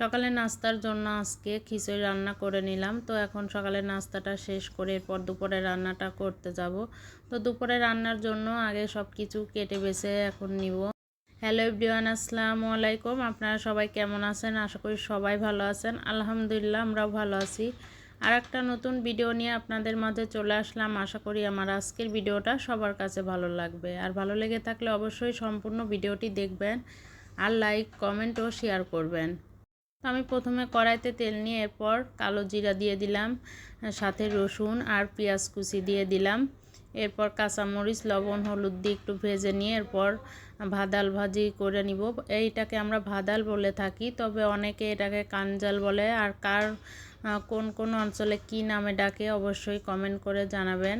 সকালে নাস্তার জন্য আজকে খিচুড়ি রান্না করে নিলাম। তো এখন সকালে নাস্তাটা শেষ করে এরপর দুপুরে রান্নাটা করতে যাব। তো দুপুরে রান্নার জন্য আগে সব কিছু কেটে বেছে এখন নিব। হ্যালো এভরিওয়ান, আসসালামু আলাইকুম। আপনারা সবাই কেমন আছেন? আশা করি সবাই ভালো আছেন। আলহামদুলিল্লাহ, আমরাও ভালো আছি। আর একটা নতুন ভিডিও নিয়ে আপনাদের মাঝে চলে আসলাম। আশা করি আমার আজকের ভিডিওটা সবার কাছে ভালো লাগবে। আর ভালো লেগে থাকলে অবশ্যই সম্পূর্ণ ভিডিওটি দেখবেন আর লাইক, কমেন্ট ও শেয়ার করবেন। আমি প্রথমে কড়াইতে তেল নিয়ে এরপর কালো জিরা দিয়ে দিলাম, সাথে রসুন আর পেঁয়াজ কুচি দিয়ে দিলাম। এরপর কাঁচামরিচ, লবণ, হলুদ দিয়ে একটু ভেজে নিয়ে এরপর ভাদাল ভাজি করে নিব। এইটাকে আমরা ভাদাল বলে থাকি, তবে অনেকে এটাকে কানজাল বলে। আর কার কোন কোন অঞ্চলে কি নামে ডাকে অবশ্যই কমেন্ট করে জানাবেন।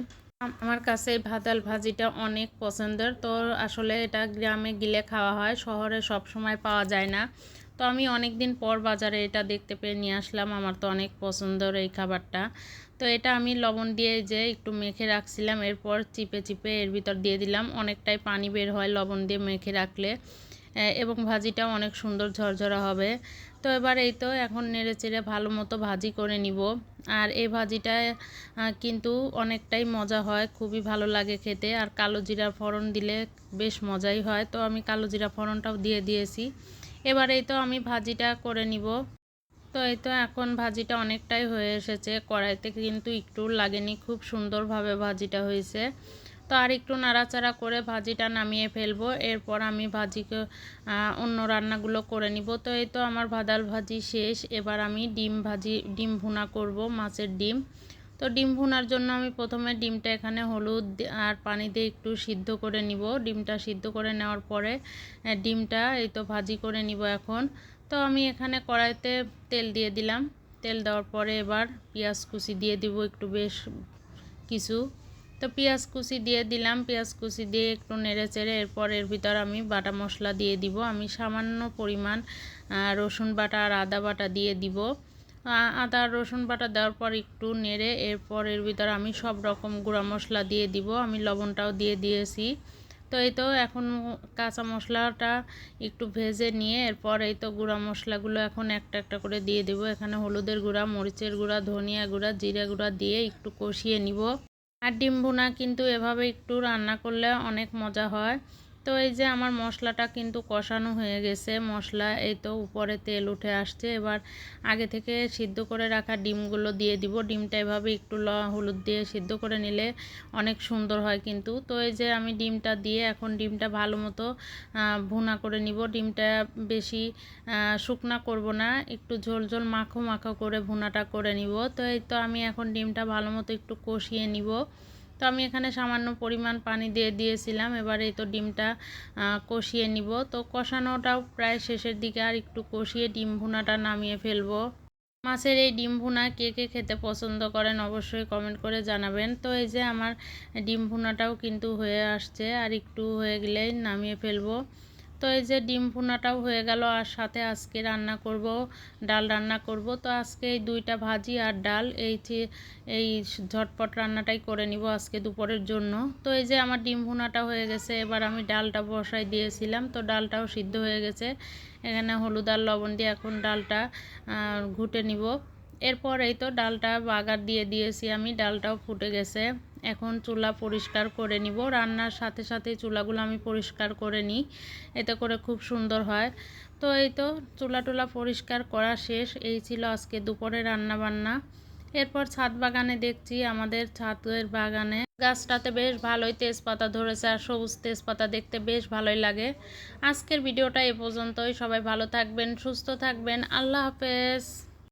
আমার কাছে এই ভাদাল ভাজিটা অনেক পছন্দের। তো আসলে এটা গ্রামে গিলে খাওয়া হয়, শহরে সব সময় পাওয়া যায় না। তো আমি অনেক দিন পর বাজারে এটা দেখতে পেয়ে নিয়ে আসলাম। আমার তো অনেক পছন্দর এই খাবারটা। তো এটা আমি লবণ দিয়ে যে একটু মেখে রাখছিলাম, এরপর চিপে চিপে এর ভিতর দিয়ে দিলাম। অনেকটাই পানি বের হয় লবণ দিয়ে মেখে রাখলে। এবং ভাজিটা অনেক সুন্দর ঝরঝরা হবে। তো এবার এই তো এখন নেড়ে চেড়ে ভালো মতো ভাজি করে নিব। আর এই ভাজিটা কিন্তু অনেকটাই মজা হয়, খুবই ভালো লাগে খেতে। আর কালো জিরা ফোড়ন দিলে বেশ মজাই হয়। তো আমি কালো জিরা ফোড়নটাও দিয়ে দিয়েছি। এবার এই তো আমি ভাজিটা করে নিব। তো এই তো এখন ভাজিটা অনেকটাই হয়ে এসেছে। কড়াইতে কিন্তু একটু লাগেনি, খুব সুন্দরভাবে ভাজিটা হয়েছে। তো আর একটু নাড়াচাড়া করে ভাজিটা নামিয়ে ফেলব। এরপর আমি ভাজিকে অন্য রান্নাগুলো করে নিব। তো এই তো আমার ভাদাল ভাজি শেষ। এবার আমি ডিম ভাজি, ডিম ভুনা করব, মাছের ডিম। তো ডিম ভুনার জন্য আমি প্রথমে ডিমটা এখানে হলুদ আর পানি দিয়ে একটু সিদ্ধ করে নিব। ডিমটা সিদ্ধ করে নেওয়ার পরে ডিমটা এই তো ভাজি করে নিব এখন। তো আমি এখানে কড়াইতে তেল দিয়ে দিলাম। তেল দেওয়ার পরে এবার পেঁয়াজ কুচি দিয়ে দিব একটু বেশ কিছু। তো পেঁয়াজ কুচি দিয়ে দিলাম। পেঁয়াজ কুচি দিয়ে একটু নেড়ে চেড়ে এরপর এর ভিতর আমি বাটা মশলা দিয়ে দিব। আমি সামান্য পরিমাণ রসুন বাটা আর আদা বাটা দিয়ে দিব। আদা, রসুন বাটা দেওয়ার পর একটু নেড়ে এরপর এর ভিতর আমি সব রকম গুঁড়া মশলা দিয়ে দিব। আমি লবণটাও দিয়ে দিয়েছি। তো এই তো এখন কাঁচা মশলাটা একটু ভেজে নিয়ে এরপর এই তো গুঁড়া মশলাগুলো এখন একটা একটা করে দিয়ে দিব। এখানে হলুদের গুঁড়া, মরিচের গুঁড়া, ধনিয়া গুঁড়া, জিরা গুঁড়া দিয়ে একটু কষিয়ে নিব। আর ডিম ভুনা কিন্তু এভাবে একটু রান্না করলে অনেক মজা হয়। তো এই যে আমার মশলাটা কিন্তু কষানো হয়ে গেছে। মশলা এই তো উপরে তেল উঠে আসছে। এবার আগে থেকে সিদ্ধ করে রাখা ডিমগুলো দিয়ে দিব। ডিমটা এভাবে একটু ল, হলুদ দিয়ে সিদ্ধ করে নিলে অনেক সুন্দর হয় কিন্তু। তো এই যে আমি ডিমটা দিয়ে এখন ডিমটা ভালো মতো ভুনা করে নিব। ডিমটা বেশি শুকনা করব না। একটু ঝোল ঝোল মাখো মাখো করে ভুনাটা করে নিব। তো এই তো আমি এখন ডিমটা ভালো মতো একটু কষিয়ে নিব। তো আমি এখানে সামান্য পরিমাণ পানি দিয়ে দিয়েছিলাম। এবার তো ডিমটা কষিয়ে নিব। তো কষানোটাও প্রায় শেষের দিকে আর একটু কষিয়ে ডিম ভুনাটা নামিয়ে ফেলব। মাছের এই ডিম ভুনা কে কে খেতে পছন্দ করেন অবশ্যই কমেন্ট করে জানাবেন। তো এই যে আমার ডিম ভুনাটাও কিন্তু হয়ে আসছে, আর একটু হয়ে গেলেই নামিয়ে ফেলব। তো এই যে ডিম ভুনাটাও হয়ে গেল, আর সাথে আজকে রান্না করব, ডাল রান্না করব। তো আজকে এই দুইটা ভাজি আর ডাল, এই এই ঝটপট রান্নাটাই করে নিব আজকে দুপুরের জন্য। তো এই যে আমার ডিম ভুনাটা হয়ে গেছে, এবার আমি ডালটা বসাই দিয়েছিলাম। তো ডালটাও সিদ্ধ হয়ে গেছে। এখানে হলুদ আর লবণ দিয়ে এখন ডালটা ঘুটে নিব। এরপর এই তো ডালটা বাগার দিয়ে দিয়েছি আমি, ডালটাও ফুটে গেছে। এখন চুলা পরিষ্কার করে নিব। রান্নার সাথে সাথে চুলাগুলো আমি পরিষ্কার করে নিই। এতে করে খুব সুন্দর হয়। তো এই তো চুলা টুলা পরিষ্কার করা শেষ। এই ছিল আজকে দুপুরে রান্না বান্না এরপর ছাদ বাগানে দেখছি আমাদের ছাদের বাগানে গাছটাতে বেশ ভালোই তেজপাতা ধরেছে আর সবুজ তেজপাতা দেখতে বেশ ভালোই লাগে। আজকের ভিডিওটা এ পর্যন্তই। সবাই ভালো থাকবেন, সুস্থ থাকবেন। আল্লাহ হাফেজ।